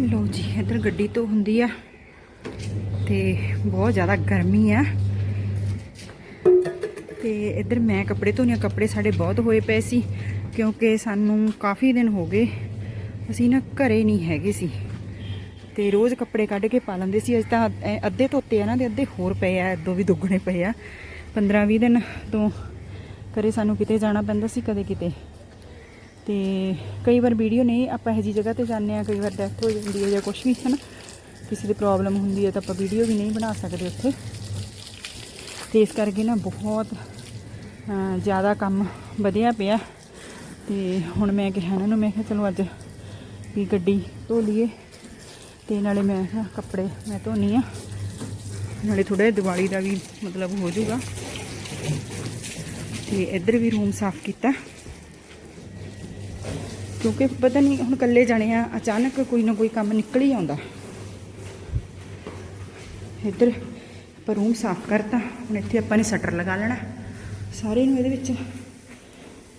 ਲੋ ਜੀ, ਇੱਧਰ ਗੱਡੀ ਤੋਂ ਹੁੰਦੀ ਆ ਤੇ ਬਹੁਤ ਜ਼ਿਆਦਾ ਗਰਮੀ ਆ। ਤੇ ਇੱਧਰ ਮੈਂ ਕੱਪੜੇ ਧੋਣੇ ਕੱਪੜੇ ਸਾਡੇ ਬਹੁਤ ਹੋਏ ਪਏ ਸੀ ਕਿਉਂਕਿ ਸਾਨੂੰ ਕਾਫੀ ਦਿਨ ਹੋ ਗਏ ਅਸੀਂ ਨਾ ਘਰੇ ਨਹੀਂ ਹੈਗੇ ਸੀ। ਤੇ ਰੋਜ਼ ਕੱਪੜੇ ਕੱਢ ਕੇ ਪਾ ਲੈਂਦੇ ਸੀ, ਅੱਜ ਤਾਂ ਅੱਧੇ ਧੋਤੇ ਆ ਨਾ ਤੇ ਅੱਧੇ ਹੋਰ ਪਏ ਆ, ਦੋ ਵੀ ਦੁੱਗਣੇ ਪਏ ਆ। 15 20 ਦਿਨ ਤੋਂ ਘਰੇ ਸਾਨੂੰ ਕਿਤੇ ਜਾਣਾ ਪੈਂਦਾ ਸੀ, ਕਦੇ ਕਿਤੇ। ਤੇ ਕਈ ਵਾਰ ਵੀਡੀਓ ਨਹੀਂ, ਆਪਾਂ ਇਹੋ ਜਿਹੀ ਜਗ੍ਹਾ ਤੇ ਜਾਂਦੇ ਆ ਕਈ ਵਾਰ ਡੈਥ ਹੋ ਜਾਂਦੀ ਹੈ ਜਾਂ ਕੁਝ ਵੀ ਹੈ ਨਾ ਕਿਸੇ ਦੀ ਪ੍ਰੋਬਲਮ ਹੁੰਦੀ ਹੈ ਤਾਂ ਆਪਾਂ ਵੀਡੀਓ ਵੀ ਨਹੀਂ ਬਣਾ ਸਕਦੇ ਉੱਥੇ। ਤੇ ਇਸ ਕਰਕੇ ਨਾ ਬਹੁਤ ਜ਼ਿਆਦਾ ਕੰਮ ਵਧਿਆ ਪਿਆ। ਤੇ ਹੁਣ ਮੈਂ ਕਿਹਾ ਇਹਨਾਂ ਨੂੰ, ਮੈਂ ਕਿਹਾ ਚਲੋ ਅੱਜ ਵੀ ਗੱਡੀ ਧੋ ਲਈਏ। ਤੇ ਨਾਲੇ ਮੈਂ ਕੱਪੜੇ ਮੈਂ ਧੋਨੀ ਆ। ਨਾਲੇ ਥੋੜਾ ਦੀਵਾਲੀ ਦਾ ਵੀ ਮਤਲਬ ਹੋ ਜਾਊਗਾ। ਤੇ ਇੱਧਰ ਵੀ ਰੂਮ ਸਾਫ਼ ਕੀਤਾ। ਕਿਉਂਕਿ ਪਤਾ ਨਹੀਂ, ਹੁਣ ਇਕੱਲੇ ਜਾਣੇ ਆ, ਅਚਾਨਕ ਕੋਈ ਨਾ ਕੋਈ ਕੰਮ ਨਿਕਲ ਹੀ ਆਉਂਦਾ। ਇੱਧਰ ਆਪਾਂ ਰੂਮ ਸਾਫ਼ ਕਰਤਾ, ਹੁਣ ਇੱਥੇ ਆਪਾਂ ਨੇ ਸ਼ਟਰ ਲਗਾ ਲੈਣਾ। ਸਾਰੇ ਨੂੰ ਇਹਦੇ ਵਿੱਚ।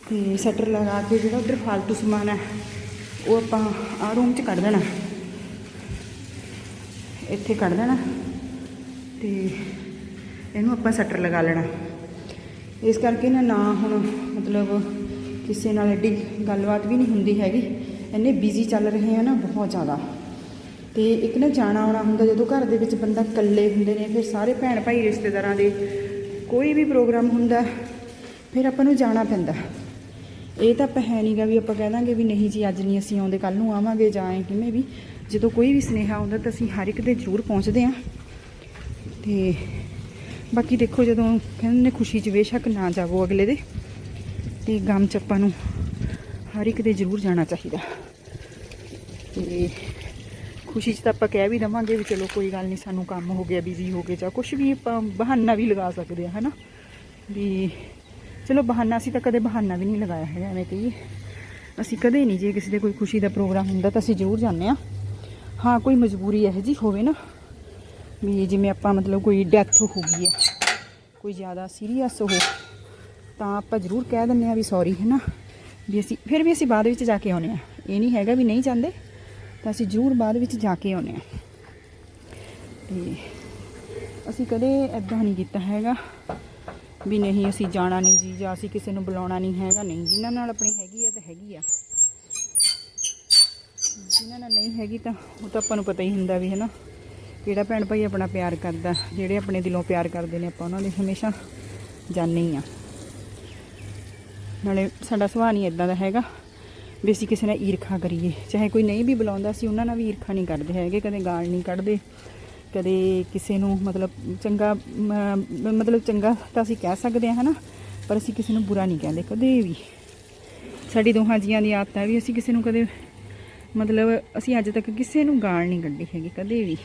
ਤੇ ਸ਼ਟਰ ਲਗਾ ਕੇ ਜਿਹੜਾ ਉਧਰ ਫालतू ਸਮਾਨ ਹੈ ਉਹ ਆਪਾਂ ਆ ਰੂਮ 'ਚ ਕੱਢ ਦੇਣਾ। ਇੱਥੇ ਕੱਢ ਦੇਣਾ। ਤੇ ਇਹਨੂੰ ਆਪਾਂ ਸ਼ਟਰ ਲਗਾ ਲੈਣਾ। ਇਸ ਕਰਕੇ ਨਾ ਨਾ ਹੁਣ ਮਤਲਬ ਕਿਸੇ ਨਾਲ ਐਡੀ ਗੱਲਬਾਤ ਵੀ ਨਹੀਂ ਹੁੰਦੀ ਹੈਗੀ। ਇੰਨੇ ਬਿਜ਼ੀ ਚੱਲ ਰਹੇ ਆ ਨਾ, ਬਹੁਤ ਜ਼ਿਆਦਾ। ਤੇ ਇੱਕ ਨਾ ਜਾਣਾ ਆਉਣਾ ਹੁੰਦਾ, ਜਦੋਂ ਘਰ ਦੇ ਵਿੱਚ ਬੰਦਾ ਇਕੱਲੇ ਹੁੰਦੇ ਨੇ, ਫਿਰ ਸਾਰੇ ਭੈਣ ਭਾਈ ਰਿਸ਼ਤੇਦਾਰਾਂ ਦੇ ਕੋਈ ਵੀ ਪ੍ਰੋਗਰਾਮ ਹੁੰਦਾ, ਫਿਰ ਆਪਾਂ ਨੂੰ ਜਾਣਾ ਪੈਂਦਾ। ਇਹ ਤਾਂ ਆਪਾਂ ਹੈ ਨਹੀਂਗਾ ਵੀ ਆਪਾਂ ਕਹਿ ਦਾਂਗੇ ਵੀ ਨਹੀਂ ਜੀ, ਅੱਜ ਨਹੀਂ ਅਸੀਂ ਆਉਂਦੇ ਕੱਲ ਨੂੰ ਆਵਾਂਗੇ ਜਾਂ ਕਿਵੇਂ ਵੀ। ਜਦੋਂ ਕੋਈ ਵੀ ਸੁਨੇਹਾ ਆਉਂਦਾ ਤਾਂ ਅਸੀਂ ਹਰ ਇੱਕ ਦੇ ਜ਼ਰੂਰ ਪਹੁੰਚਦੇ ਹਾਂ। ਤੇ ਬਾਕੀ ਦੇਖੋ ਜਦੋਂ ਕਹਿੰਦੇ ਨੇ ਖੁਸ਼ੀ 'ਚ ਬੇਸ਼ੱਕ ਨਾ ਜਾਵੋ ਅਗਲੇ ਦੇ। ਤੇ ਗਮ 'ਚ ਆਪਾਂ ਨੂੰ ਹਰ ਇੱਕ ਦੇ ਜ਼ਰੂਰ ਜਾਣਾ ਚਾਹੀਦਾ। ਤੇ ਖੁਸ਼ੀ 'ਚ ਤਾਂ ਆਪਾਂ ਕਹਿ ਵੀ ਦਵਾਂਗੇ ਵੀ ਚਲੋ ਕੋਈ ਗੱਲ ਨਹੀਂ ਸਾਨੂੰ ਕੰਮ ਹੋ ਗਿਆ ਬਿਜ਼ੀ ਹੋ ਗਏ ਜਾਂ ਕੁਝ ਵੀ ਆਪਾਂ ਬਹਾਨਾ ਵੀ ਲਗਾ ਸਕਦੇ ਆ ਹਨਾ? ਵੀ ਚਲੋ ਬਹਾਨਾ, ਅਸੀਂ ਤਾਂ ਕਦੇ ਬਹਾਨਾ ਵੀ ਨਹੀਂ ਲਗਾਇਆ ਹੈਗਾ, ਐਵੇਂ ਕਹੀਏ। ਅਸੀਂ ਕਦੇ ਨਹੀਂ ਜੇ ਕਿਸੇ ਦੇ ਕੋਈ ਖੁਸ਼ੀ ਦਾ ਪ੍ਰੋਗਰਾਮ ਹੁੰਦਾ ਤਾਂ ਅਸੀਂ ਜ਼ਰੂਰ ਜਾਂਦੇ ਆ ਹਾਂ, ਕੋਈ ਮਜਬੂਰੀ ਇਹੋ ਜੀ ਹੋਵੇ ਨਾ ਵੀ ਜਿਵੇਂ ਆਪਾਂ ਮਤਲਬ ਕੋਈ ਡੈਥ ਹੋ ਗਈ ਆ ਕੋਈ ਜ਼ਿਆਦਾ ਸੀਰੀਅਸ ਹੋ ਤਾਂ ਆਪਾਂ ਜ਼ਰੂਰ ਕਹਿ ਦਿੰਦੇ ਆ ਵੀ ਸੌਰੀ ਹੈ ਨਾ? ਵੀ ਅਸੀਂ, ਫਿਰ ਵੀ ਅਸੀਂ ਬਾਅਦ ਵਿੱਚ ਜਾ ਕੇ ਆਉਨੇ ਆ ਇਹ ਨਹੀਂ ਹੈਗਾ ਵੀ ਨਹੀਂ ਜਾਂਦੇ, ਤਾਂ ਅਸੀਂ ਜ਼ਰੂਰ ਬਾਅਦ ਵਿੱਚ ਜਾ ਕੇ ਆਉਨੇ ਆ ਤੇ ਅਸੀਂ ਕਦੇ ਐਦਾਂ ਨਹੀਂ ਕੀਤਾ ਹੈਗਾ ਵੀ ਨਹੀਂ ਅਸੀਂ ਜਾਣਾ ਨਹੀਂ ਜੀ, ਜਾਂ ਅਸੀਂ ਕਿਸੇ ਨੂੰ ਬੁਲਾਉਣਾ ਨਹੀਂ ਹੈਗਾ। ਨਹੀਂ, ਜਿਨ੍ਹਾਂ ਨਾਲ ਆਪਣੀ ਹੈਗੀ ਆ, ਤਾਂ ਹੈਗੀ ਆ। ਜਿਨ੍ਹਾਂ ਨਾਲ ਨਹੀਂ ਹੈਗੀ ਤਾਂ ਉਹ ਤਾਂ ਆਪਾਂ ਨੂੰ ਪਤਾ ਹੀ ਹੁੰਦਾ ਵੀ, ਹੈ ਨਾ? ਕਿਹੜਾ ਭੈਣ ਭਾਈ ਆਪਣਾ ਪਿਆਰ ਕਰਦਾ, ਜਿਹੜੇ ਆਪਣੇ ਦਿਲੋਂ ਪਿਆਰ ਕਰਦੇ ਨੇ, ਆਪਾਂ ਉਹਨਾਂ ਦੇ ਹਮੇਸ਼ਾ ਜਾਣੇ ਹੀ ਆ। ਨਾਲੇ ਸਾਡਾ ਸੁਭਾਅ ਨਹੀਂ ਇਦਾਂ ਦਾ ਹੈਗਾ ਵੀ ਅਸੀਂ ਕਿਸੇ ਨਾਲ ਈਰਖਾ ਕਰੀਏ। ਚਾਹੇ ਕੋਈ ਨਹੀਂ ਵੀ ਬੁਲਾਉਂਦਾ ਸੀ ਉਹਨਾਂ ਨਾਲ ਵੀ ਈਰਖਾ ਨਹੀਂ ਕਰਦੇ ਹੈਗੇ, ਕਦੇ ਗਾਲ ਨਹੀਂ ਕੱਢਦੇ, ਕਦੇ ਕਿਸੇ ਨੂੰ ਮਤਲਬ ਚੰਗਾ ਮਤਲਬ ਚੰਗਾ ਤਾਂ ਅਸੀਂ ਕਹਿ ਸਕਦੇ ਹਾਂ, ਹਨਾ? ਪਰ ਅਸੀਂ ਕਿਸੇ ਨੂੰ ਬੁਰਾ ਨਹੀਂ ਕਹਿੰਦੇ, ਕਦੇ ਵੀ। ਸਾਡੀ ਦੋਹਾਂ ਜੀਆਂ ਦੀ ਆਦਤ ਹੈ ਵੀ ਅਸੀਂ ਕਿਸੇ ਨੂੰ ਕਦੇ ਮਤਲਬ ਅਸੀਂ ਅੱਜ ਤੱਕ ਕਿਸੇ ਨੂੰ ਗਾਲ ਨਹੀਂ ਕੱਢੀ ਹੈਗੀ, ਕਦੇ ਵੀ।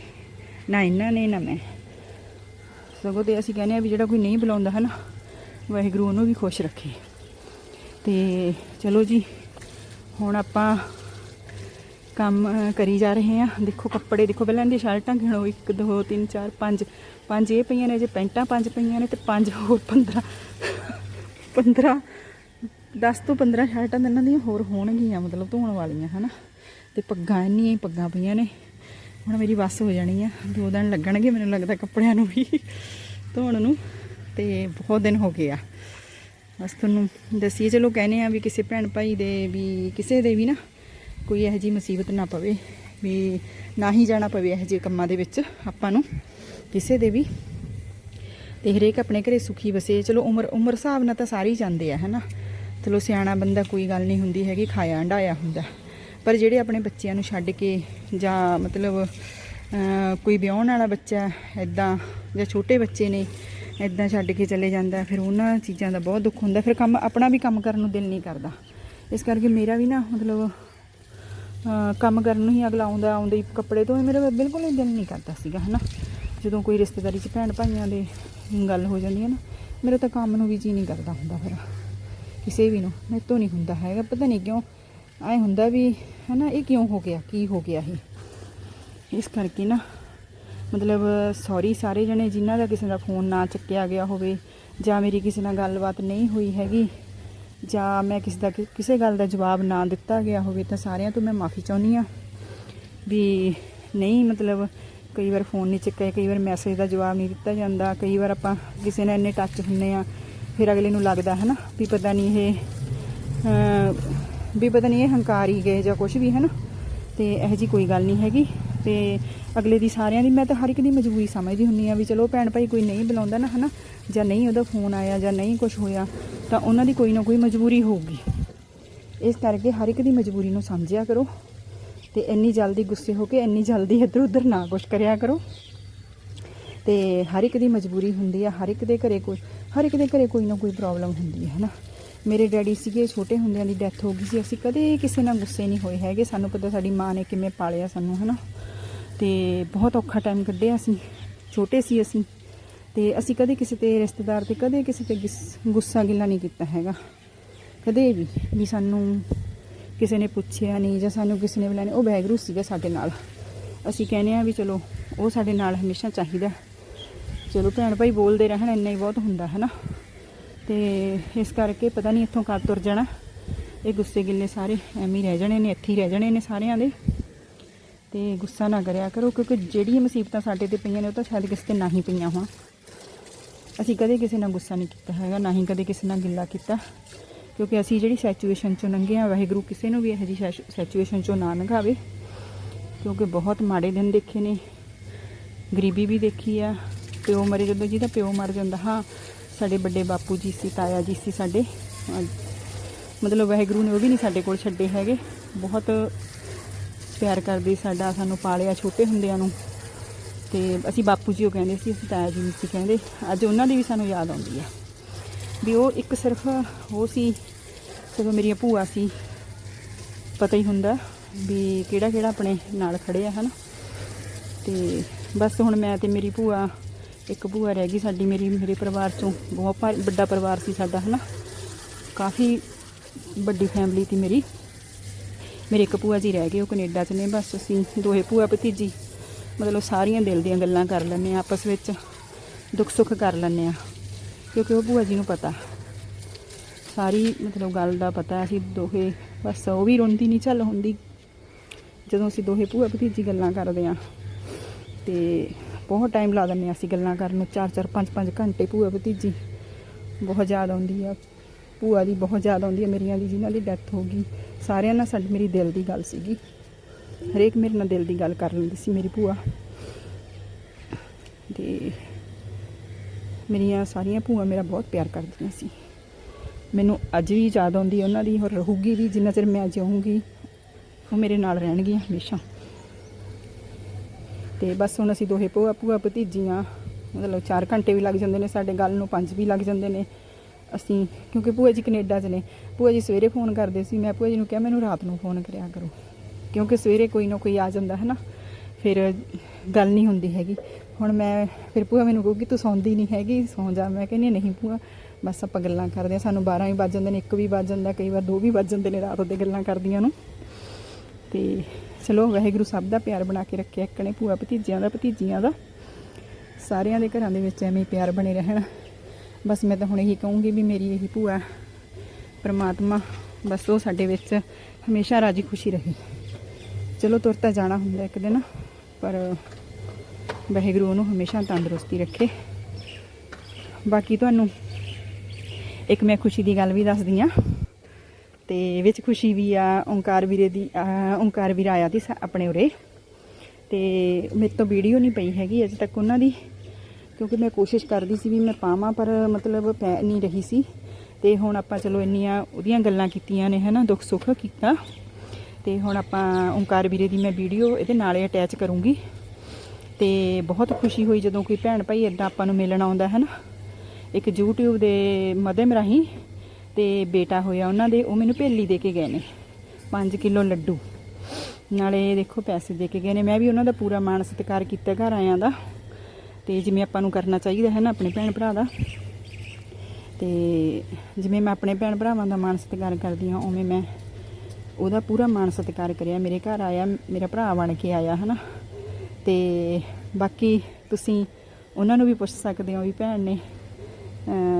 ਨਾ ਇਹਨਾਂ ਨੇ, ਨਾ ਮੈਂ। ਸਗੋਂ ਤੇ ਅਸੀਂ ਕਹਿੰਦੇ ਆ ਵੀ ਜਿਹੜਾ ਕੋਈ ਨਹੀਂ ਬੁਲਾਉਂਦਾ ਹੈ ਨਾ ਵਾਹਿਗੁਰੂ ਉਹਨੂੰ ਵੀ ਖੁਸ਼ ਰੱਖੇ। ਤੇ ਚਲੋ ਜੀ, ਹੁਣ ਆਪਾਂ ਕੰਮ ਕਰੀ ਜਾ ਰਹੇ ਆ ਦੇਖੋ ਕੱਪੜੇ, ਦੇਖੋ ਪਹਿਲਾਂ ਇਹਦੀ ਸ਼ਰਟਾਂ ਗਿਣੋ 1 2 3 4 5 ਪੰਜ ਇਹ ਪਈਆਂ ਨੇ, ਜੇ ਪੈਂਟਾਂ ਪੰਜ ਪਈਆਂ ਨੇ ਤੇ ਪੰਜ ਹੋਰ 15 15 10 ਤੋਂ 15 ਸ਼ਰਟਾਂ ਤਾਂ ਇਹਨਾਂ ਦੀਆਂ ਹੋਰ ਹੋਣਗੀਆਂ, ਮਤਲਬ ਧੋਣ ਵਾਲੀਆਂ, ਹਨਾ? ਤੇ ਪੱਗਾਂ ਇੰਨੀਆਂ ਹੀ ਪੱਗਾਂ ਪਈਆਂ ਨੇ। ਹੁਣ ਮੇਰੀ ਬੱਸ ਹੋ ਜਾਣੀ ਆ। ਦੋ ਦਿਨ ਲੱਗਣਗੇ ਮੈਨੂੰ ਲੱਗਦਾ ਕੱਪੜਿਆਂ ਨੂੰ ਵੀ, ਧੋਣ ਨੂੰ। ਤੇ ਬਹੁਤ ਦਿਨ ਹੋ ਗਏ ਆ। ਬਸ ਤੁਹਾਨੂੰ ਦੱਸੀਏ, ਚਲੋ ਕਹਿੰਦੇ ਆ ਵੀ ਕਿਸੇ ਭੈਣ ਭਾਈ ਦੇ ਵੀ ਕਿਸੇ ਦੇ ਵੀ ਨਾ ਕੋਈ ਇਹੋ ਜਿਹੀ ਮੁਸੀਬਤ ਨਾ ਪਵੇ, ਵੀ ਨਾ ਹੀ ਜਾਣਾ ਪਵੇ ਇਹੋ ਜਿਹੇ ਕੰਮਾਂ ਦੇ ਵਿੱਚ ਆਪਾਂ ਨੂੰ, ਕਿਸੇ ਦੇ ਵੀ। ਤੇ ਹਰੇਕ ਆਪਣੇ ਘਰੇ ਸੁਖੀ ਵਸੇ ਚਲੋ ਉਮਰ ਉਮਰ ਹਿਸਾਬ ਨਾਲ ਤਾਂ ਸਾਰੇ ਹੀ ਜਾਂਦੇ ਆ, ਹਨਾ। ਚਲੋ ਸਿਆਣਾ ਬੰਦਾ ਕੋਈ ਗੱਲ ਨਹੀਂ ਹੁੰਦੀ ਹੈਗੀ, ਖਾਇਆ ਹੰਡਾਇਆ ਹੁੰਦਾ। ਪਰ ਜਿਹੜੇ ਆਪਣੇ ਬੱਚਿਆਂ ਨੂੰ ਛੱਡ ਕੇ ਜਾਂ ਮਤਲਬ ਕੋਈ ਵਿਆਹਣ ਵਾਲਾ ਬੱਚਾ ਐਦਾਂ ਜਾਂ ਛੋਟੇ ਬੱਚੇ ਨੇ ਐਦਾਂ ਛੱਡ ਕੇ ਚਲੇ ਜਾਂਦਾ, ਫਿਰ ਉਹਨਾਂ ਚੀਜ਼ਾਂ ਦਾ ਬਹੁਤ ਦੁੱਖ ਹੁੰਦਾ, ਫਿਰ ਕੰਮ ਆਪਣਾ ਵੀ ਕੰਮ ਕਰਨ ਨੂੰ ਦਿਲ ਨਹੀਂ ਕਰਦਾ। ਇਸ ਕਰਕੇ ਮੇਰਾ ਵੀ ਨਾ ਮਤਲਬ ਕੰਮ ਕਰਨ ਨੂੰ ਹੀ ਅਗਲਾ ਆਉਂਦਾ, ਆਉਂਦੇ ਕੱਪੜੇ ਤੋਂ ਮੇਰਾ ਬਿਲਕੁਲ ਹੀ ਦਿਲ ਨਹੀਂ ਕਰਦਾ ਸੀਗਾ, ਹਨਾ। ਜਦੋਂ ਕੋਈ ਰਿਸ਼ਤੇਦਾਰੀ 'ਚ ਭੈਣ ਭਾਈਆਂ ਦੇ ਗੱਲ ਹੋ ਜਾਂਦੀ ਹੈ ਨਾ, ਮੇਰਾ ਤਾਂ ਕੰਮ ਨੂੰ ਵੀ ਜੀ ਨਹੀਂ ਕਰਦਾ ਹੁੰਦਾ ਫਿਰ। ਕਿਸੇ ਵੀ ਨੂੰ, ਮੇਰੇ ਤੋਂ ਨਹੀਂ ਹੁੰਦਾ ਹੈਗਾ, ਪਤਾ ਨਹੀਂ ਕਿਉਂ, ਐ ਹੁੰਦਾ ਵੀ, ਹਨਾ, ਇਹ ਕਿਉਂ ਹੋ ਗਿਆ, ਕੀ ਹੋ ਗਿਆ ਇਹ। ਇਸ ਕਰਕੇ ਨਾ ਮਤਲਬ ਸੌਰੀ ਸਾਰੇ ਜਣੇ ਜਿਨ੍ਹਾਂ ਦਾ ਕਿਸੇ ਦਾ ਫੋਨ ਨਾ ਚੱਕਿਆ ਗਿਆ ਹੋਵੇ ਜਾਂ ਮੇਰੀ ਕਿਸੇ ਨਾਲ ਗੱਲਬਾਤ ਨਹੀਂ ਹੋਈ ਹੈਗੀ ਜਾਂ ਮੈਂ ਕਿਸੇ ਦਾ ਕਿਸੇ ਗੱਲ ਦਾ ਜਵਾਬ ਨਾ ਦਿੱਤਾ ਗਿਆ ਹੋਵੇ ਤਾਂ ਸਾਰਿਆਂ ਤੋਂ ਮੈਂ ਮਾਫੀ ਚਾਹੁੰਦੀ ਆ ਵੀ ਨਹੀਂ, ਮਤਲਬ ਕਈ ਵਾਰ ਫੋਨ ਨਹੀਂ ਚੱਕਿਆ, ਕਈ ਵਾਰ ਮੈਸੇਜ ਦਾ ਜਵਾਬ ਨਹੀਂ ਦਿੱਤਾ ਜਾਂਦਾ, ਕਈ ਵਾਰ ਆਪਾਂ ਕਿਸੇ ਨਾਲ ਇੰਨੇ ਟੱਚ ਹੁੰਨੇ ਆ ਫਿਰ ਅਗਲੇ ਨੂੰ ਲੱਗਦਾ ਹੈ ਨਾ ਵੀ ਪਤਾ ਨਹੀਂ ਇਹ ਵੀ ਪਤਾ ਨਹੀਂ ਇਹ ਹੰਕਾਰ ਹੀ ਗਏ ਜਾਂ ਕੁਝ ਵੀ ਹੈ ਨਾ, ਤੇ ਇਹੋ ਜੀ ਕੋਈ ਗੱਲ ਨਹੀਂ ਹੈਗੀ। ਤੇ ਅਗਲੇ ਦੀ ਸਾਰਿਆਂ ਦੀ, ਮੈਂ ਤਾਂ ਹਰ ਇੱਕ ਦੀ ਮਜਬੂਰੀ ਸਮਝਦੀ ਹੁੰਨੀ ਆ ਵੀ ਚਲੋ ਭੈਣ ਭਾਈ ਕੋਈ ਨਹੀਂ ਬੁਲਾਉਂਦਾ ਨਾ, ਹਨਾ? ਜਾਂ ਨਹੀਂ ਉਹਦਾ ਫੋਨ ਆਇਆ ਜਾਂ ਨਹੀਂ ਕੁਝ ਹੋਇਆ, ਤਾਂ ਉਹਨਾਂ ਦੀ ਕੋਈ ਨਾ ਕੋਈ ਮਜਬੂਰੀ ਹੋਊਗੀ। ਇਸ ਕਰਕੇ ਹਰ ਇੱਕ ਦੀ ਮਜਬੂਰੀ ਨੂੰ ਸਮਝਿਆ ਕਰੋ ਤੇ ਇੰਨੀ ਜਲਦੀ ਗੁੱਸੇ ਹੋ ਕੇ ਇੰਨੀ ਜਲਦੀ ਇੱਧਰ ਉੱਧਰ ਨਾ ਕੁਛ ਕਰਿਆ ਕਰੋ। ਤੇ ਹਰ ਇੱਕ ਦੀ ਮਜਬੂਰੀ ਹੁੰਦੀ ਆ, ਹਰ ਇੱਕ ਦੇ ਘਰੇ ਕੋਈ ਹਰ ਇੱਕ ਦੇ ਘਰੇ ਕੋਈ ਨਾ ਕੋਈ ਪ੍ਰੋਬਲਮ ਹੁੰਦੀ ਹੈ ਹਨਾ? ਮੇਰੇ ਡੈਡੀ ਸੀਗੇ, ਛੋਟੇ ਹੁੰਦਿਆਂ ਦੀ ਡੈਥ ਹੋ ਗਈ ਸੀ, ਅਸੀਂ ਕਦੇ ਕਿਸੇ ਨਾਲ ਗੁੱਸੇ ਨਹੀਂ ਹੋਏ ਹੈਗੇ, ਸਾਨੂੰ ਪਤਾ ਸਾਡੀ ਮਾਂ ਨੇ ਕਿਵੇਂ ਪਾਲਿਆ ਸਾਨੂੰ, ਹਨਾ? ਤੇ ਬਹੁਤ ਔਖਾ ਟਾਈਮ ਕੱਢਿਆ ਅਸੀਂ। ਛੋਟੇ ਸੀ ਅਸੀਂ। ਤੇ ਅਸੀਂ ਕਦੇ ਕਿਸੇ ਤੇ ਰਿਸ਼ਤੇਦਾਰ ਤੇ, ਕਦੇ ਕਿਸੇ ਤੇ ਗਿਸ- ਗੁੱਸਾ ਗਿੱਲਾ ਨਹੀਂ ਕੀਤਾ ਹੈਗਾ। ਕਦੇ ਵੀ ਵੀ ਸਾਨੂੰ ਕਿਸੇ ਨੇ ਪੁੱਛਿਆ ਨਹੀਂ ਜਾਂ ਸਾਨੂੰ ਕਿਸੇ ਨੇ ਬੁਲਾਇਆ ਉਹ ਬੈਗਰੂ ਸੀਗਾ ਸਾਡੇ ਨਾਲ। ਅਸੀਂ ਕਹਿੰਦੇ ਆ ਵੀ ਚਲੋ, ਉਹ ਸਾਡੇ ਨਾਲ ਹਮੇਸ਼ਾ ਚਾਹੀਦਾ। ਚਲੋ ਭੈਣ ਭਾਈ ਬੋਲਦੇ ਰਹਿਣ, ਇੰਨਾ ਹੀ ਬਹੁਤ ਹੁੰਦਾ ਹੈ ਨਾ ਤੇ ਇਸ ਕਰਕੇ ਪਤਾ ਨਹੀਂ ਇੱਥੋਂ ਕਦ ਤੁਰ ਜਾਣਾ। ਇਹ ਗੁੱਸੇ ਗਿੱਲੇ ਸਾਰੇ ਐਵੇਂ ਹੀ ਰਹਿ ਜਾਣੇ ਨੇ, ਇੱਥੇ ਹੀ ਰਹਿ ਜਾਣੇ ਨੇ ਸਾਰਿਆਂ ਦੇ। ਤੇ ਗੁੱਸਾ ਨਾ ਕਰਿਆ ਕਰੋ, ਕਿਉਂਕਿ ਜਿਹੜੀਆਂ ਮੁਸੀਬਤਾਂ ਸਾਡੇ ਤੇ ਪਈਆਂ ਨੇ, ਉਹ ਤਾਂ ਸ਼ਾਇਦ ਕਿਸੇ ਤੇ ਨਾ ਹੀ ਪਈਆਂ ਹੋਣ। ਅਸੀਂ ਕਦੇ ਕਿਸੇ ਨਾਲ ਗੁੱਸਾ ਨਹੀਂ ਕੀਤਾ ਹੈਗਾ, ਨਾ ਹੀ ਕਦੇ ਕਿਸੇ ਨਾਲ ਗਿੱਲਾ ਕੀਤਾ, ਕਿਉਂਕਿ ਅਸੀਂ ਜਿਹੜੀ ਸਿਚੁਏਸ਼ਨ ਚੋਂ ਲੰਘੇ ਆ ਵਾਹਿਗੁਰੂ ਕਿਸੇ ਨੂੰ ਵੀ ਇਹੋ ਜਿਹੀ ਸਿਚੁਏਸ਼ਨ ਚੋਂ ਨਾ ਲੰਘਾਵੇ, ਕਿਉਂਕਿ ਬਹੁਤ ਮਾੜੇ ਦਿਨ ਦੇਖੇ ਨੇ, ਗਰੀਬੀ ਵੀ ਦੇਖੀ ਆ, ਪਿਓ ਮਰੇ ਜਦੋਂ ਜਿਹਦਾ ਪਿਓ ਮਰ ਜਾਂਦਾ, ਹਾਂ, ਸਾਡੇ ਵੱਡੇ ਬਾਪੂ ਜੀ ਸੀ, ਤਾਇਆ ਜੀ ਸੀ ਸਾਡੇ ਮਤਲਬ ਵਾਹਿਗੁਰੂ ਨੇ ਉਹ ਵੀ ਨਹੀਂ ਸਾਡੇ ਕੋਲ ਛੱਡੇ ਹੈਗੇ, ਬਹੁਤ ਪਿਆਰ ਕਰਦੇ ਸਾਡਾ, ਸਾਨੂੰ ਪਾਲਿਆ ਛੋਟੇ ਹੁੰਦਿਆਂ ਨੂੰ। ਤੇ ਅਸੀਂ ਬਾਪੂ ਜੀ ਉਹ ਕਹਿੰਦੇ ਸੀ, ਅਸੀਂ ਤਾਇਆ ਜੀ ਨਹੀਂ ਸੀ ਕਹਿੰਦੇ, ਅੱਜ ਉਹਨਾਂ ਦੀ ਵੀ ਸਾਨੂੰ ਯਾਦ ਆਉਂਦੀ ਆ। ਵੀ ਉਹ ਇੱਕ ਸਿਰਫ ਉਹ ਸੀ, ਜਦੋਂ ਮੇਰੀਆਂ ਭੂਆ ਸੀ, ਪਤਾ ਹੀ ਹੁੰਦਾ ਵੀ ਕਿਹੜਾ ਕਿਹੜਾ ਆਪਣੇ ਨਾਲ ਖੜੇ ਆ, ਹਨਾ। ਤੇ ਬਸ ਹੁਣ ਮੈਂ ਤੇ ਮੇਰੀ ਭੂਆ, ਇੱਕ ਭੂਆ ਰਹਿ ਗਈ ਸਾਡੀ, ਮੇਰੀ, ਮੇਰੇ ਪਰਿਵਾਰ ਚੋਂ, ਬਹੁਤ ਭਾਰੀ- ਵੱਡਾ ਪਰਿਵਾਰ ਸੀ ਸਾਡਾ, ਹਨਾ। ਕਾਫੀ ਵੱਡੀ ਫੈਮਿਲੀ ਸੀ ਮੇਰੀ। ਮੇਰੇ ਇੱਕ ਭੂਆ ਜੀ ਰਹਿ ਗਏ, ਉਹ ਕੈਨੇਡਾ 'ਚ ਨੇ, ਬਸ ਅਸੀਂ ਦੋਹੇ ਭੂਆ ਭਤੀਜੀ, ਮਤਲਬ ਸਾਰੀਆਂ ਦਿਲ ਦੀਆਂ ਗੱਲਾਂ ਕਰ ਲੈਂਦੇ ਆ ਆਪਸ ਵਿੱਚ ਦੁੱਖ ਸੁੱਖ ਕਰ ਲੈਂਦੇ ਆ ਕਿਉਂਕਿ ਉਹ ਭੂਆ ਜੀ ਨੂੰ ਪਤਾ। ਸਾਰੀ ਮਤਲਬ ਗੱਲ ਦਾ ਪਤਾ, ਅਸੀਂ ਦੋਹੇ, ਬਸ ਉਹ ਵੀ ਰੋਂਦੀ ਨਹੀਂ ਚੱਲ ਹੁੰਦੀ। ਜਦੋਂ ਅਸੀਂ ਦੋਹੇ ਭੂਆ ਭਤੀਜੀ ਗੱਲਾਂ ਕਰਦੇ ਆ ਤੇ ਬਹੁਤ ਟਾਈਮ ਲਾ ਦਿੰਦੇ ਆ ਅਸੀਂ ਗੱਲਾਂ ਕਰਨ ਨੂੰ 4-4 5-5 ਘੰਟੇ ਭੂਆ ਭਤੀਜੀ ਬਹੁਤ ਯਾਦ ਆਉਂਦੀ ਆ। ਭੂਆ ਦੀ ਬਹੁਤ ਯਾਦ ਆਉਂਦੀ ਹੈ, ਮੇਰੀਆਂ ਦੀ, ਜਿਨ੍ਹਾਂ ਦੀ ਡੈਥ ਹੋ ਗਈ। ਸਾਰਿਆਂ ਨਾਲ ਸਾਡੀ, ਮੇਰੀ ਦਿਲ ਦੀ ਗੱਲ ਸੀਗੀ। ਹਰੇਕ ਮੇਰੇ ਨਾਲ ਦਿਲ ਦੀ ਗੱਲ ਕਰ ਲੈਂਦੀ ਸੀ ਮੇਰੀ ਭੂਆ। ਤੇ ਮੇਰੀਆਂ ਸਾਰੀਆਂ ਭੂਆ ਮੇਰਾ ਬਹੁਤ ਪਿਆਰ ਕਰਦੀਆਂ ਸੀ। ਮੈਨੂੰ ਅੱਜ ਵੀ ਯਾਦ ਆਉਂਦੀ ਉਹਨਾਂ ਦੀ ਹੋਰ ਰਹੂਗੀ ਵੀ, ਜਿੰਨਾ ਚਿਰ ਮੈਂ ਜਿਉਂਗੀ ਉਹ ਮੇਰੇ ਨਾਲ ਰਹਿਣਗੀਆਂ ਹਮੇਸ਼ਾ। ਤੇ ਬਸ ਹੁਣ ਅਸੀਂ ਦੋਹੇ ਭੂਆ ਭੂਆ ਭਤੀਜੀਆਂ, ਮਤਲਬ 4 ਘੰਟੇ ਵੀ ਲੱਗ ਜਾਂਦੇ ਨੇ ਸਾਡੇ, ਗੱਲ ਨੂੰ 5 ਵੀ ਲੱਗ ਜਾਂਦੇ ਨੇ। ਅਸੀਂ, ਕਿਉਂਕਿ ਭੂਆ ਜੀ ਕੈਨੇਡਾ 'ਚ ਨੇ ਭੂਆ ਜੀ ਸਵੇਰੇ ਫੋਨ ਕਰਦੇ ਸੀ, ਮੈਂ ਭੂਆ ਜੀ ਨੂੰ ਕਿਹਾ, ਮੈਨੂੰ ਰਾਤ ਨੂੰ ਫੋਨ ਕਰਿਆ ਕਰੋ। ਕਿਉਂਕਿ ਸਵੇਰੇ ਕੋਈ ਨਾ ਕੋਈ ਆ ਜਾਂਦਾ ਹੈ ਨਾ ਫਿਰ ਗੱਲ ਨਹੀਂ ਹੁੰਦੀ ਹੈਗੀ। ਹੁਣ ਮੈਂ, ਫਿਰ ਭੂਆ ਮੈਨੂੰ ਕਹੂਗੀ, ਤੂੰ ਸੌਂਦੀ ਨਹੀਂ ਹੈਗੀ, ਸੌਂ ਜਾ। ਮੈਂ ਕਹਿੰਦੀ ਨਹੀਂ ਭੂਆ, ਬਸ ਆਪਾਂ ਗੱਲਾਂ ਕਰਦੇ ਹਾਂ। ਸਾਨੂੰ 12 ਵੀ ਵੱਜ ਜਾਂਦੇ ਨੇ 1 ਵੀ ਵੱਜ ਜਾਂਦਾ, ਕਈ ਵਾਰ 2 ਵੀ ਵੱਜ ਜਾਂਦੇ ਨੇ ਰਾਤ ਦੇ ਗੱਲਾਂ ਕਰਦੀਆਂ ਨੂੰ। ਤੇ ਚਲੋ, ਵਾਹਿਗੁਰੂ ਸਭ ਦਾ ਪਿਆਰ ਬਣਾ ਕੇ ਰੱਖਿਆ, ਇੱਕ ਨੇ ਭੂਆ ਭਤੀਜਿਆਂ ਦਾ, ਭਤੀਜੀਆਂ ਦਾ। ਸਾਰਿਆਂ ਦੇ ਘਰਾਂ ਦੇ ਵਿੱਚ ਐਵੇਂ ਪਿਆਰ ਬਣੇ ਰਹਿਣਾ। ਬਸ ਮੈਂ ਤਾਂ ਹੁਣ ਇਹੀ ਕਹੂੰਗੀ ਵੀ ਮੇਰੀ ਇਹੀ ਭੂਆ ਪ੍ਰਮਾਤਮਾ, ਬਸ ਉਹ ਸਾਡੇ ਵਿੱਚ ਹਮੇਸ਼ਾ ਰਾਜੀ ਖੁਸ਼ੀ ਰਹੇ। ਚਲੋ ਤੁਰ ਤਾਂ ਜਾਣਾ ਹੁੰਦਾ ਇੱਕ ਦਿਨ, ਪਰ ਵਾਹਿਗੁਰੂ ਉਹਨੂੰ ਹਮੇਸ਼ਾ ਤੰਦਰੁਸਤੀ ਰੱਖੇ। ਬਾਕੀ ਤੁਹਾਨੂੰ ਇੱਕ ਮੈਂ ਖੁਸ਼ੀ ਦੀ ਗੱਲ ਵੀ ਦੱਸਦੀ ਆ ਤੇ ਵਿੱਚ ਖੁਸ਼ੀ ਵੀ ਆ, ਓਂਕਾਰ ਵੀਰੇ ਦੀ ਅਹ ਓਂਕਾਰ ਵੀਰ ਆਇਆ ਸੀ ਸਾ- ਆਪਣੇ ਉਰੇ। ਤੇ ਮੇਰੇ ਤੋਂ ਵੀਡੀਓ ਨਹੀਂ ਪਈ ਹੈਗੀ ਅਜੇ ਤੱਕ ਉਹਨਾਂ ਦੀ। ਕਿਉਂਕਿ ਮੈਂ ਕੋਸ਼ਿਸ਼ ਕਰਦੀ ਸੀ ਵੀ ਮੈਂ ਪਾਵਾਂ, ਪਰ ਮਤਲਬ ਪੈ ਨਹੀਂ ਰਹੀ ਸੀ। ਤੇ ਹੁਣ ਆਪਾਂ ਚਲੋ ਇੰਨੀਆਂ ਉਹਦੀਆਂ ਗੱਲਾਂ ਕੀਤੀਆਂ ਨੇ, ਹਨਾ, ਦੁੱਖ ਸੁੱਖ ਕੀਤਾ। ਤੇ ਹੁਣ ਆਪਾਂ ਓਂਕਾਰ ਵੀਰੇ ਦੀ ਮੈਂ ਵੀਡੀਓ ਇਹਦੇ ਨਾਲੇ ਅਟੈਚ ਕਰੂੰਗੀ। ਤੇ ਬਹੁਤ ਖੁਸ਼ੀ ਹੋਈ ਜਦੋਂ ਕੋਈ ਭੈਣ ਭਾਈ ਇਦਾਂ ਆਪਾਂ ਨੂੰ ਮਿਲਣ ਆਉਂਦਾ ਹੈ ਨਾ ਇੱਕ YouTube ਦੇ ਮਦਮ ਰਾਹੀਂ ਤੇ ਬੇਟਾ ਹੋਇਆ ਉਹਨਾਂ ਦੇ, ਉਹ ਮੈਨੂੰ ਭੇਲੀ ਦੇ ਕੇ ਗਏ ਨੇ 5 ਕਿਲੋ ਲੱਡੂ। ਨਾਲੇ ਦੇਖੋ ਪੈਸੇ ਦੇ ਕੇ ਗਏ ਨੇ, ਮੈਂ ਵੀ ਉਹਨਾਂ ਦਾ ਪੂਰਾ ਮਾਣ ਸਤਿਕਾਰ ਕੀਤਾ ਘਰ ਆਇਆਂ ਦਾ। ਤੇ ਜਿਵੇਂ ਆਪਾਂ ਨੂੰ ਕਰਨਾ ਚਾਹੀਦਾ ਹੈ ਨਾ ਆਪਣੇ ਭੈਣ ਭਰਾ ਦਾ। ਤੇ ਜਿਵੇਂ ਮੈਂ ਆਪਣੇ ਭੈਣ ਭਰਾਵਾਂ ਦਾ ਮਾਣ ਸਤਿਕਾਰ ਕਰਦੀ ਹਾਂ, ਉਵੇਂ ਮੈਂ ਉਹਦਾ ਪੂਰਾ ਮਾਣ ਸਤਿਕਾਰ ਕਰਿਆ। ਮੇਰੇ ਘਰ ਆਇਆ, ਮੇਰਾ ਭਰਾ ਬਣ ਕੇ ਆਇਆ, ਹਨਾ। ਤੇ ਬਾਕੀ ਤੁਸੀਂ ਉਹਨਾਂ ਨੂੰ ਵੀ ਪੁੱਛ ਸਕਦੇ ਹੋ ਵੀ ਭੈਣ ਨੇ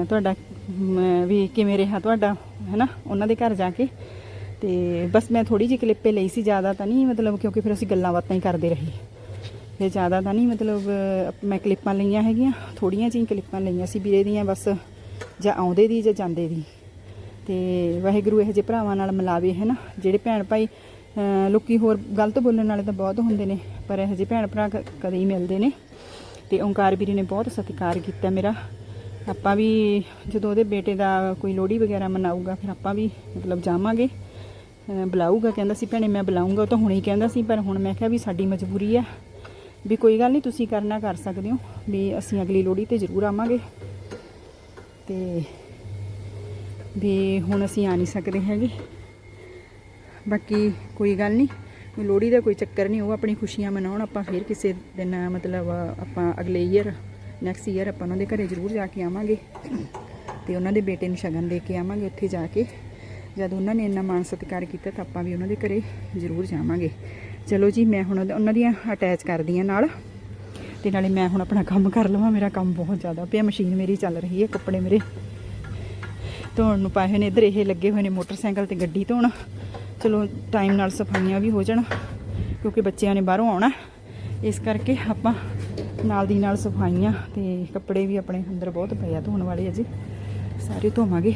ਤੁਹਾਡਾ ਵੀ ਕਿਵੇਂ ਰਿਹਾ ਤੁਹਾਡਾ, ਹੈਨਾ, ਉਹਨਾਂ ਦੇ ਘਰ ਜਾ ਕੇ। ਤੇ ਬਸ ਮੈਂ ਥੋੜੀ ਜਿਹੀ ਕਲਿੱਪੇ ਲਈ ਸੀ, ਜ਼ਿਆਦਾ ਤਾਂ ਨਹੀਂ, ਮਤਲਬ ਕਿਉਂਕਿ ਫਿਰ ਅਸੀਂ ਗੱਲਾਂ ਬਾਤਾਂ ਹੀ ਕਰਦੇ ਰਹੇ ਫਿਰ ਜ਼ਿਆਦਾ ਤਾਂ ਨਹੀਂ ਮਤਲਬ ਮੈਂ ਕਲਿੱਪਾਂ ਲਈਆਂ ਹੈਗੀਆਂ ਥੋੜੀਆਂ ਜਿਹੀਆਂ ਕਲਿੱਪਾਂ ਲਈਆਂ ਸੀ ਵੀਰੇ ਦੀਆਂ ਬਸ ਜਾਂ ਆਉਂਦੇ ਦੀ ਜਾਂ ਜਾਂਦੇ ਦੀ। ਤੇ ਵਾਹਿਗੁਰੂ ਇਹੋ ਜਿਹੇ ਭਰਾਵਾਂ ਨਾਲ ਮਿਲਾਵੇ ਹੈ ਨਾ ਜਿਹੜੇ ਭੈਣ ਭਾਈ ਅਹ, ਲੋਕੀ ਹੋਰ ਗਲਤ ਬੋਲਣ ਵਾਲੇ ਤਾਂ ਬਹੁਤ ਹੁੰਦੇ ਨੇ ਪਰ ਇਹੋ ਜਿਹੇ ਭੈਣ ਭਰਾ ਕ- ਕਦੇ ਹੀ ਮਿਲਦੇ ਨੇ। ਤੇ ਓਂਕਾਰ ਵੀਰੇ ਨੇ ਬਹੁਤ ਸਤਿਕਾਰ ਕੀਤਾ ਮੇਰਾ। ਆਪਾਂ ਵੀ ਜਦੋਂ ਉਹਦੇ ਬੇਟੇ ਦਾ ਕੋਈ ਲੋਹੜੀ ਵਗੈਰਾ ਮਨਾਊਗਾ ਫਿਰ ਆਪਾਂ ਵੀ ਮਤਲਬ ਜਾਵਾਂਗੇ। ਬੁਲਾਊਗਾ ਕਹਿੰਦਾ ਸੀ ਭੈਣੇ ਮੈਂ ਬੁਲਾਊਂਗਾ ਉਹ ਤਾਂ ਹੁਣੇ ਹੀ ਕਹਿੰਦਾ ਸੀ ਪਰ ਹੁਣ ਮੈਂ ਕਿਹਾ ਵੀ ਸਾਡੀ ਮਜਬੂਰੀ ਹੈ ਵੀ ਕੋਈ ਗੱਲ ਨਹੀਂ, ਤੁਸੀਂ ਕਰਨਾ, ਕਰ ਸਕਦੇ ਹੋ। ਵੀ ਅਸੀਂ ਅਗਲੀ ਲੋਹੜੀ ਤੇ ਜ਼ਰੂਰ ਆਵਾਂਗੇ। ਤੇ ਵੀ ਹੁਣ ਅਸੀਂ ਆ ਨਹੀਂ ਸਕਦੇ ਹੈਗੇ। ਬਾਕੀ ਕੋਈ ਗੱਲ ਨਹੀਂ ਕੋਈ ਲੋਹੜੀ ਦਾ ਕੋਈ ਚੱਕਰ ਨਹੀਂ, ਉਹ ਆਪਣੀ ਖੁਸ਼ੀਆਂ ਮਨਾਉਣ, ਆਪਾਂ ਫਿਰ ਕਿਸੇ ਦਿਨ, ਮਤਲਬ ਆਪਾਂ ਅਗਲੇ ਈਅਰ ਨੈਕਸਟ ਈਅਰ ਆਪਾਂ ਉਹਨਾਂ ਦੇ ਘਰੇ ਜ਼ਰੂਰ ਜਾ ਕੇ ਆਵਾਂਗੇ। ਤੇ ਉਹਨਾਂ ਦੇ ਬੇਟੇ ਨੂੰ ਸ਼ਗਨ ਦੇ ਕੇ ਆਵਾਂਗੇ ਉੱਥੇ ਜਾ ਕੇ। ਜਦ ਉਹਨਾਂ ਨੇ ਇੰਨਾ ਮਾਣ ਸਤਿਕਾਰ ਕੀਤਾ ਤਾਂ ਆਪਾਂ ਵੀ ਉਹਨਾਂ ਦੇ ਘਰੇ ਜ਼ਰੂਰ ਜਾਵਾਂਗੇ। ਚਲੋ ਜੀ, ਮੈਂ ਹੁਣ ਉਹਨਾਂ ਦੀਆਂ ਅਟੈਚ ਕਰਦੀ ਹਾਂ ਨਾਲ ਤੇ ਨਾਲੇ ਮੈਂ ਹੁਣ ਆਪਣਾ ਕੰਮ ਕਰ ਲਵਾਂ। ਮੇਰਾ ਕੰਮ ਬਹੁਤ ਜ਼ਿਆਦਾ ਪਿਆ। ਮਸ਼ੀਨ ਮੇਰੀ ਚੱਲ ਰਹੀ ਹੈ, ਕੱਪੜੇ ਮੇਰੇ ਧੋਣ ਨੂੰ ਪਾਏ ਹੋਏ ਨੇ। ਇੱਧਰ ਇਹ ਲੱਗੇ ਹੋਏ ਨੇ ਮੋਟਰਸਾਈਕਲ ਤੇ ਗੱਡੀ ਧੋਣ। ਚਲੋ ਟਾਈਮ ਨਾਲ ਸਫਾਈਆਂ ਵੀ ਹੋ ਜਾਣ, ਕਿਉਂਕਿ ਬੱਚਿਆਂ ਨੇ ਬਾਹਰੋਂ ਆਉਣਾ। ਇਸ ਕਰਕੇ ਆਪਾਂ ਨਾਲ ਦੀ ਨਾਲ ਸਫਾਈਆਂ ਤੇ ਕੱਪੜੇ ਵੀ ਆਪਣੇ ਅੰਦਰ ਬਹੁਤ ਪਏ ਆ ਧੋਣ ਵਾਲੇ ਅਜੇ। ਸਾਰੇ ਧੋਵਾਂਗੇ।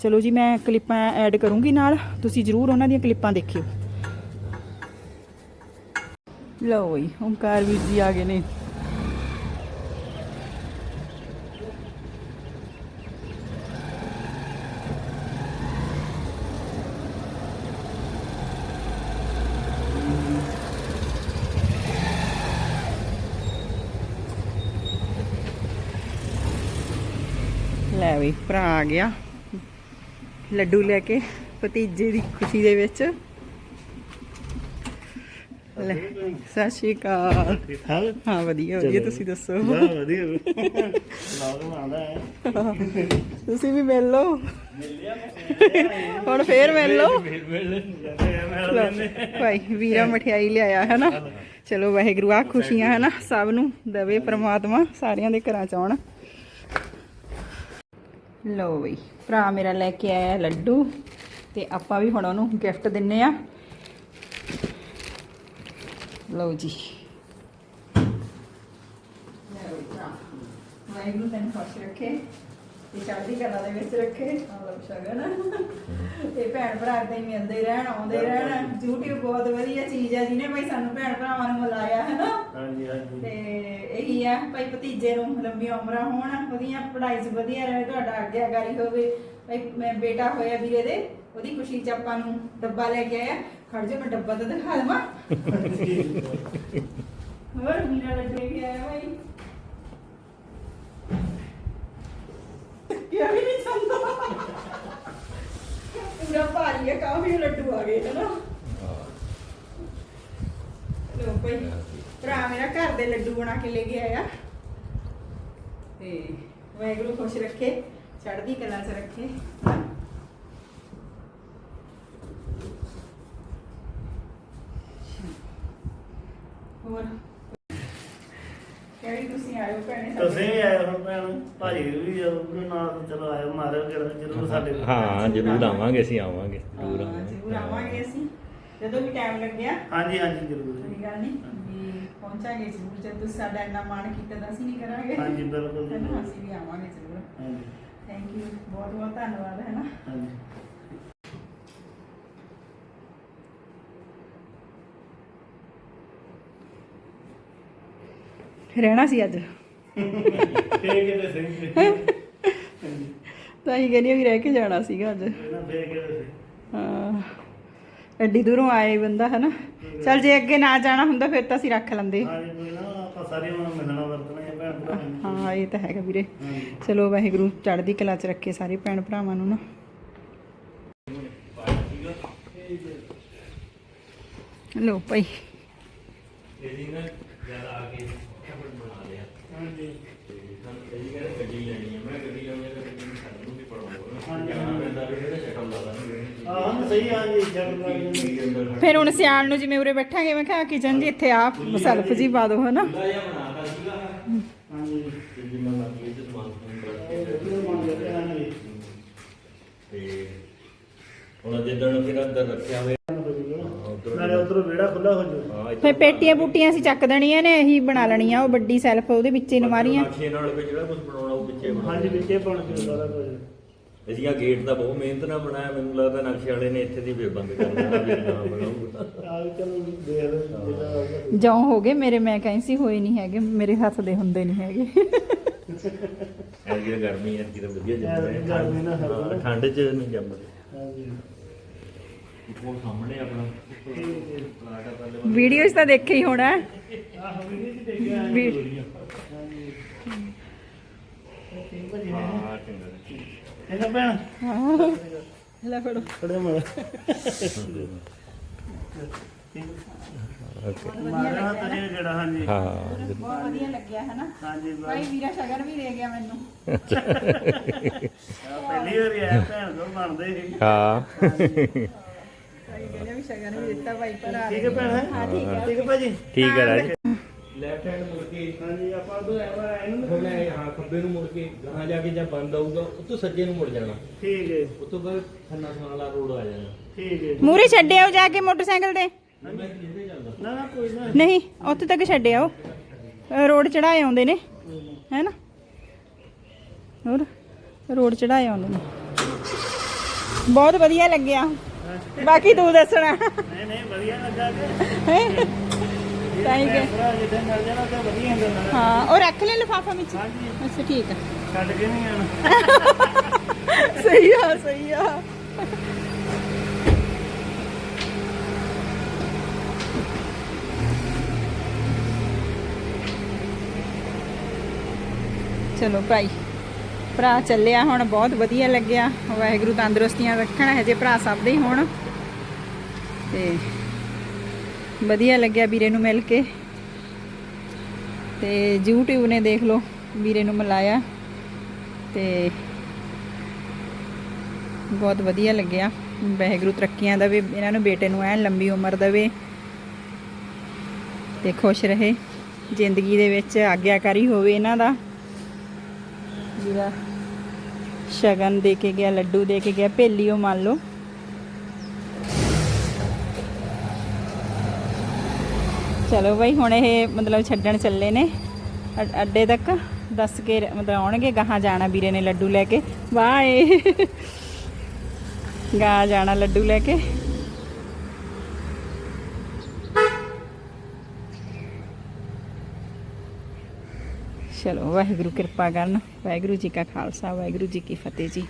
ਚਲੋ ਜੀ, ਮੈਂ ਕਲਿੱਪਾਂ ਐਡ ਕਰੂੰਗੀ ਨਾਲ। ਤੁਸੀਂ ਜਰੂਰ ਉਹਨਾਂ ਦੀਆਂ ਕਲਿੱਪਾਂ ਦੇਖਿਓ। ਲਓ ਜੀ ਓਂਕਾਰ ਵੀਰ ਜੀ ਆ ਗਏ ਨੇ। ਲੈ ਵੀ ਭਰਾ ਆ ਗਿਆ। ਲੱਡੂ ਲੈ ਕੇ, ਭਤੀਜੇ ਦੀ ਖੁਸ਼ੀ ਦੇ ਵਿੱਚ। ਲੈ ਸਤਿ ਸ਼੍ਰੀ ਅਕਾਲ। ਹਾਂ? ਵਧੀਆ ਵਧੀਆ ਤੁਸੀਂ ਦੱਸੋ? ਹਾਂ ਵਧੀਆ। ਲਾਗ ਆਉਂਦਾ ਹੈ। ਤੁਸੀਂ ਵੀ ਮਿਲ ਲਓ। ਹੁਣ ਫੇਰ ਮਿਲ ਲਓ। ਲਓ, ਭਾਈ ਵੀਰਾ ਮਠਿਆਈ ਲਿਆਇਆ ਹੈ ਨਾ? ਚਲੋ ਵਾਹਿਗੁਰੂ ਆ ਖੁਸ਼ੀਆਂ ਹੈ ਨਾ? ਸਭ ਨੂੰ ਦਵੇ ਪ੍ਰਮਾਤਮਾ ਸਾਰਿਆਂ ਦੇ ਘਰਾਂ ਚ ਆਉਣ। ਲਓ ਬਈ ਭਰਾ ਮੇਰਾ ਲੈ ਕੇ ਆਇਆ ਲੱਡੂ। ਤੇ ਆਪਾਂ ਵੀ ਹੁਣ ਉਹਨੂੰ ਗਿਫਟ ਦਿੰਨੇ ਆ। ਲਓ ਜੀ। ਵਾਹਿਗੁਰੂ ਤੈਨੂੰ ਖੁਸ਼ ਰੱਖੇ ਤੇ ਚੜ੍ਹਦੀ ਕਲਾ ਦੇ ਵਿੱਚ ਰੱਖੇ। ਮਤਲਬ ਸ਼ਗਨ। ਤੇ ਭੈਣ ਭਰਾ ਏਦਾਂ ਹੀ ਮਿਲਦੇ ਰਹਿਣ ਆਉਂਦੇ ਰਹਿਣ। YouTube ਬਹੁਤ ਵਧੀਆ ਚੀਜ਼ ਹੈ ਜਿਹਨੇ ਭਾਈ ਸਾਨੂੰ ਭੈਣ ਭਰਾਵਾਂ ਨੂੰ ਮਿਲਾਇਆ ਹੈ ਨਾ ਹਾਂਜੀ ਹਾਂਜੀ। ਤੇ ਇਹੀ ਆ ਭਾਈ ਭਤੀਜੇ ਨੂੰ ਲੰਬੀਆਂ ਉਮਰਾਂ ਹੋਣ ਵਧੀਆ ਪੜ੍ਹਾਈ 'ਚ ਵਧੀਆ ਰਹੇ ਤੁਹਾਡਾ ਆਗਿਆਕਾਰੀ ਹੋਵੇ। ਭਾਈ ਮੈਂ ਬੇਟਾ ਹੋਇਆ ਵੀਰੇ ਦੇ, ਉਹਦੀ ਖੁਸ਼ੀ 'ਚ ਆਪਾਂ ਨੂੰ ਡੱਬਾ ਲੈ ਕੇ ਆਇਆ। ਖੜ ਜਾ, ਮੈਂ ਡੱਬਾ ਤਾਂ ਦਿਖਾ ਦਵਾਂ। ਹੋਰ ਵੀਰਾ ਲੱਗੇ ਕੇ ਆਇਆ ਭਾਈ ਕਿਆ ਵੀ ਨਹੀਂ ਚੰਦਾ ਪੂਰਾ ਭਾਰੀ ਹੈ ਕਾਫੀ ਲੱਡੂ ਆ ਗਏ ਹੈ ਲੋ ਭਾਈ ਭਰਾ ਮੇਰਾ ਘਰ ਦੇ ਲੱਡੂ ਬਣਾ ਕੇ ਲੈ ਕੇ ਆਇਆ। ਤੇ ਵਾਹਿਗੁਰੂ ਖੁਸ਼ ਰੱਖੇ। ਚੜ੍ਹਦੀ ਕਲਾ 'ਚ ਰੱਖੇ। ਹੋਰ? ਕਿਹੜੀ ਤੁਸੀਂ ਆਇਓ ਭੈਣੇ ਸਾਡੇ? ਤੁਸੀਂ ਵੀ ਆਏ ਹੋ ਭੈਣ ਭਾਜੀ ਵੀ ਜਦੋਂ ਨਾਲ ਚਲੋ ਆਇਓ ਮਾਰਿਓ ਕਿਹੜਾ ਜ਼ਰੂਰ ਸਾਡੇ ਕੋਲ। ਹਾਂ ਜ਼ਰੂਰ ਆਵਾਂਗੇ ਅਸੀਂ ਆਵਾਂਗੇ ਜ਼ਰੂਰ ਹਾਂ, ਜ਼ਰੂਰ ਆਵਾਂਗੇ ਅਸੀਂ। ਜਦੋਂ ਵੀ ਟਾਈਮ ਲੱਗਿਆ। ਹਾਂਜੀ ਹਾਂਜੀ ਜ਼ਰੂਰ। ਕੋਈ ਗੱਲ ਨਹੀਂ ਵੀ ਪਹੁੰਚਾਂਗੇ ਜ਼ਰੂਰ ਜਦ ਤੁਸੀਂ ਸਾਡਾ ਇੰਨਾ ਮਾਣ ਕੀਤਾ ਤਾਂ ਅਸੀਂ ਨਹੀਂ ਕਰਾਂਗੇ। ਹਾਂਜੀ ਬਿਲਕੁਲ ਹੈ ਨਾ, ਜ਼ਰੂਰ। ਅਸੀਂ ਵੀ ਆਵਾਂਗੇ ਜ਼ਰੂਰ। ਹਾਂਜੀ। ਥੈਂਕ ਯੂ ਬਹੁਤ ਬਹੁਤ ਧੰਨਵਾਦ ਹੈ ਨਾ? ਹਾਂਜੀ। ਰਹਿਣਾ ਸੀ ਅੱਜ। ਫੇਰ ਕਿਤੇ ਸਹੀ ਤਾਂ ਹੀ ਕਹਿੰਦੀ ਹਾਂ ਵੀ ਰਹਿ ਕੇ ਜਾਣਾ ਸੀਗਾ ਅੱਜ। ਸਹੀ। ਹਾਂ। ਐਡੀ ਦੂਰੋਂ ਆਏ ਬੰਦਾ ਹੈ ਨਾ? ਚਲ ਜੇ ਅੱਗੇ ਨਾ ਜਾਣਾ ਹੁੰਦਾ ਫਿਰ ਤਾਂ ਅਸੀਂ ਰੱਖ ਲੈਂਦੇ। ਹਾਂਜੀ ਕੋਈ ਨਾ ਆਪਾਂ ਸਾਰੇ ਹੁਣ ਮਿਲਣਾ। ਵਰਤਣਾ ਹੈ ਇਹ ਤਾਂ ਹੈਗਾ ਵੀਰੇ। ਚਲੋ ਵਾਹਿਗੁਰੂ ਚੜ੍ਹਦੀ ਕਲਾ 'ਚ ਰੱਖੇ ਸਾਰੇ ਭੈਣ ਭਰਾਵਾਂ ਨੂੰ ਨਾ। ਲੋ ਭਾਈ। ਇਹਦੀ ਨਾ ਜ਼ਿਆਦਾ ਆ ਕੇ ਬਣਾ ਲਿਆ। ਹਾਂਜੀ। ਤੇ ਸਾਨੂੰ ਇਹਦੀ ਕਹਿੰਦੇ ਗੱਡੀ ਲੈਣੀ ਹੈ ਮੈਂ ਗੱਡੀ ਲੈਣੀ ਹੈ ਤਾਂ ਗੱਡੀ ਨੂੰ ਸਾਨੂੰ ਵੀ ਪੜਾਉਂਗਾ ਹਾਂਜੀ। ਜਾਣਾ ਪੈਂਦਾ ਵੀ ਇਹਦਾ ਸ਼ਕਲ ਲਾ ਦਾਂਗੇ ਹਾਂ ਸਹੀ ਆ ਜੀ ਜਦ ਲੱਗ ਫਿਰ ਹੁਣ ਸਿਆਣ ਨੂੰ ਜਿਵੇਂ ਉਰੇ ਬੈਠਾਂਗੇ ਮੈਂ ਕਿਹਾ ਕਿਚਨ ਜੀ ਇੱਥੇ ਆ ਸੈਲਫ ਜੀ ਪਾ ਦਿਓ ਹਨਾ ਚੁੱਲ੍ਹਾ ਜਿਹਾ ਬਣਾਤਾ ਸੀਗਾ ਹਾਂਜੀ ਤੇ ਜਿੰਨਾ ਲੱਗ ਤੇ ਸਮਾਨ ਸਮੂਨ ਰੱਖ ਇਹ ਕੇ ਵੀਡੀਓ ਬਣ ਜਾਂਦੇ ਹਾਂਜੀ ਤੇ ਹੁਣ ਜਿੱਦਣ ਫਿਰ ਅੰਦਰ ਰੱਖਿਆ ਹੋਇਆ। ਨਾਲੇ ਉਧਰੋਂ ਵਿਹੜਾ ਖੁੱਲਾ ਹੋ ਜੂ ਹਾਂ ਫੇ ਪੇਟੀਆਂ ਬੂਟੀਆਂ ਅਸੀਂ ਚੱਕ ਦੇਣੀਆਂ ਨੇ ਇਹੀ ਬਣਾ ਲੈਣੀਆਂ ਉਹ ਵੱਡੀ ਸੈਲਫ ਉਹਦੇ ਵਿੱਚ ਹੀ ਨਮਾਰੀਆਂ ਨਕਸ਼ੇ ਨਾਲ ਵੀ ਜਿਹੜਾ ਕੁਝ ਬਣਾਉਣਾ ਉਹ ਪਿੱਛੇ ਹਾਂਜੀ ਵਿੱਚੇ ਪਾਉਣ ਚ ਸਾਰਾ ਕੁਝ। ਅਸੀਂ ਗੇਟ ਦਾ ਬਹੁਤ ਮਿਹਨਤ ਨਾਲ ਬਣਾਇਆ ਮੈਨੂੰ ਲੱਗਦਾ ਨਕਸ਼ੇ ਵਾਲੇ ਨੇ ਇੱਥੇ ਦੀ ਵੀ ਬੰਦ ਕਰ ਦੇਣਾ ਵੀ ਨਾ ਬਣਾਊਗਾ ਆ ਵੀ ਚਲੋ ਦੇਖ ਲਓ ਜਿਹੜਾ ਆਊਗਾ। ਜੌਂ ਹੋ ਗਏ ਮੇਰੇ ਮੈਂ ਕਹਿੰਦੀ ਹੋਏ ਨਹੀਂ ਹੈਗੇ ਮੇਰੇ ਹੱਥ ਦੇ ਹੁੰਦੇ ਨਹੀਂ ਹੈਗੇ। ਤਾਂ ਗਰਮੀ ਹੈ ਕਿ ਤਾਂ ਵਧੀਆ ਐਤਕੀ ਗਰਮੀ ਨਾ ਜੰਮਦਾ। ਠੰਡ 'ਚ ਨਹੀਂ ਜੰਮਦੇ। ਹਾਂਜੀ। ਉਹ ਸਾਹਮਣੇ ਆਪਣਾ ਪਲਾਟ ਆ ਪਹਿਲੇ। ਵੀਡੀਓਜ਼ ਤਾਂ ਦੇਖੇ ਹੀ ਹੋਣਾ। ਆਹ ਵੀਡੀਓ ਚ ਦੇਖਿਆ ਵੀ- ਹਾਂ ਚੰਗਾ ਇਹਦਾ ਭੈਣ। ਹਾਂ ਲੈ ਫੜੋ। ਥੋੜੇ ਮੜ। ਮਾਰਾ ਤਰੇ ਜਿਹੜਾ ਹਾਂਜੀ। ਹਾਂ ਬਹੁਤ ਵਧੀਆ ਲੱਗਿਆ ਹੈ ਨਾ ਹਾਂਜੀ ਬਸ। ਭਾਈ ਵੀਰਾ ਸ਼ਗਨ ਵੀ ਦੇ ਗਿਆ ਮੈਨੂੰ। ਆਹ ਪਹਿਲੀ ਵਾਰੀ ਆਇਆ ਭੈਣ ਕੋਲ ਬਣਦੇ ਸੀ। ਹਾਂ। ਭਾਈ ਕਹਿੰਦੇ ਵੀ ਸ਼ਗਨ ਵੀ ਦਿੱਤਾ ਭਾਈ ਭਰਾ ਠੀਕ ਹੈ ਭੈਣ ਹਾਂ? ਠੀਕ ਹੈ। ਠੀਕ ਹੈ ਭਾਜੀ। ਠੀਕ ਹੈ ਰਾਜ। ਲੈਫਟ ਹੈਂਡ ਮੁੜ ਕੇ। ਹਾਂਜੀ ਆਪਾਂ ਉਧਰ ਆਇਆ ਇਹਨੂੰ ਹਾਂ ਖੱਬੇ ਨੂੰ ਮੁੜ ਕੇ ਗਾਂ ਜਾ ਕੇ ਜਦ ਬੰਦ ਆਊਗਾ ਉੱਥੋਂ ਸੱਜੇ ਨੂੰ ਮੁੜ ਜਾਣਾ। ਠੀਕ ਹੈ। ਉੱਥੋਂ ਬਾਅਦ ਖੰਨਾ ਸਮਾਨ ਵਾਲਾ ਰੋਡ ਆ ਜਾਣਾ। ਠੀਕ ਹੈ। ਮੂਰੇ ਛੱਡਿਆਓ ਜਾ ਕੇ ਮੋਟਰਸਾਈਕਲ ਤੇ। ਮੈਂ ਕਿਹਦੇ ਚੱਲਦਾ ਨਾ ਨਾ ਕੋਈ ਨਾ। ਨਹੀਂ ਉੱਥੇ ਤੱਕ ਛੱਡਿਆਓ ਰੋਡ ਚੜਾਏ ਆਉਂਦੇ ਨੇ ਹੈ ਨਾ? ਹੋਰ ਰੋਡ ਚੜਾਏ ਆਉਂਦੇ ਨੇ। ਬਹੁਤ ਵਧੀਆ ਲੱਗਿਆ। ਬਾਕੀ ਤੂੰ ਦੱਸਣਾ। ਨਹੀਂ ਨਹੀਂ ਵਧੀਆ ਲੱਗਾ ਕਿ ਤਾਂ। ਹੀ? ਕਿ ਜਿੱਦਾਂ ਮਿਲ ਜਾਣਾ ਤਾਂ ਵਧੀਆ ਹੁੰਦਾ ਹਾਂ ਉਹ ਰੱਖ ਲੈ ਲਿਫਾਫਾ ਵਿੱਚ। ਹਾਂਜੀ। ਅੱਛਾ ਠੀਕ ਆ। ਛੱਡ ਕੇ ਨਹੀਂ ਆਣਾ ਸਹੀ ਆ ਸਹੀ ਆ। ਚਲੋ ਭਾਈ। ਭਰਾ ਚੱਲਿਆ ਹੁਣ, ਬਹੁਤ ਵਧੀਆ ਲੱਗਿਆ। ਵਾਹਿਗੁਰੂ ਤੰਦਰੁਸਤੀਆਂ ਰੱਖਣ ਹਜੇ ਭਰਾ ਸਭ ਦੇ ਹੀ ਹੋਣ। ਤੇ ਵਧੀਆ ਲੱਗਿਆ ਵੀਰੇ ਨੂੰ ਮਿਲ ਕੇ। ਤੇ YouTube ਨੇ ਦੇਖ ਲਓ, ਵੀਰੇ ਨੂੰ ਮਿਲਾਇਆ। ਤੇ ਬਹੁਤ ਵਧੀਆ ਲੱਗਿਆ। ਵਾਹਿਗੁਰੂ ਤਰੱਕੀਆਂ ਦੇਵੇ, ਇਹਨਾਂ ਨੂੰ ਬੇਟੇ ਨੂੰ ਐਨ ਲੰਬੀ ਉਮਰ ਦੇਵੇ। ਤੇ ਖੁਸ਼ ਰਹੇ। ਜ਼ਿੰਦਗੀ ਦੇ ਵਿੱਚ ਆਗਿਆਕਾਰੀ ਹੋਵੇ ਇਹਨਾਂ ਦਾ। ਜਿਹੜਾ ਸ਼ਗਨ ਦੇ ਕੇ ਗਿਆ, ਲੱਡੂ ਦੇ ਕੇ ਗਿਆ ਭੇਲੀਓ ਮੰਨ ਲਓ। ਚਲੋ ਬਈ, ਹੁਣ ਇਹ ਮਤਲਬ ਛੱਡਣ ਚੱਲੇ ਨੇ। ਅੱਡੇ ਤੱਕ ਦੱਸ ਕੇ ਮਤਲਬ ਆਉਣਗੇ, ਗਾਹਾਂ ਜਾਣਾ ਵੀਰੇ ਨੇ ਲੱਡੂ ਲੈ ਕੇ। ਬਾਏ ਗਾ ਜਾਣਾ ਲੱਡੂ ਲੈ ਕੇ। ਚਲੋ ਵਾਹਿਗੁਰੂ ਕਿਰਪਾ ਕਰਨ। ਵਾਹਿਗੁਰੂ ਜੀ ਕਾ ਖਾਲਸਾ ਵਾਹਿਗੁਰੂ ਜੀ ਕੀ ਫਤਿਹ ਜੀ।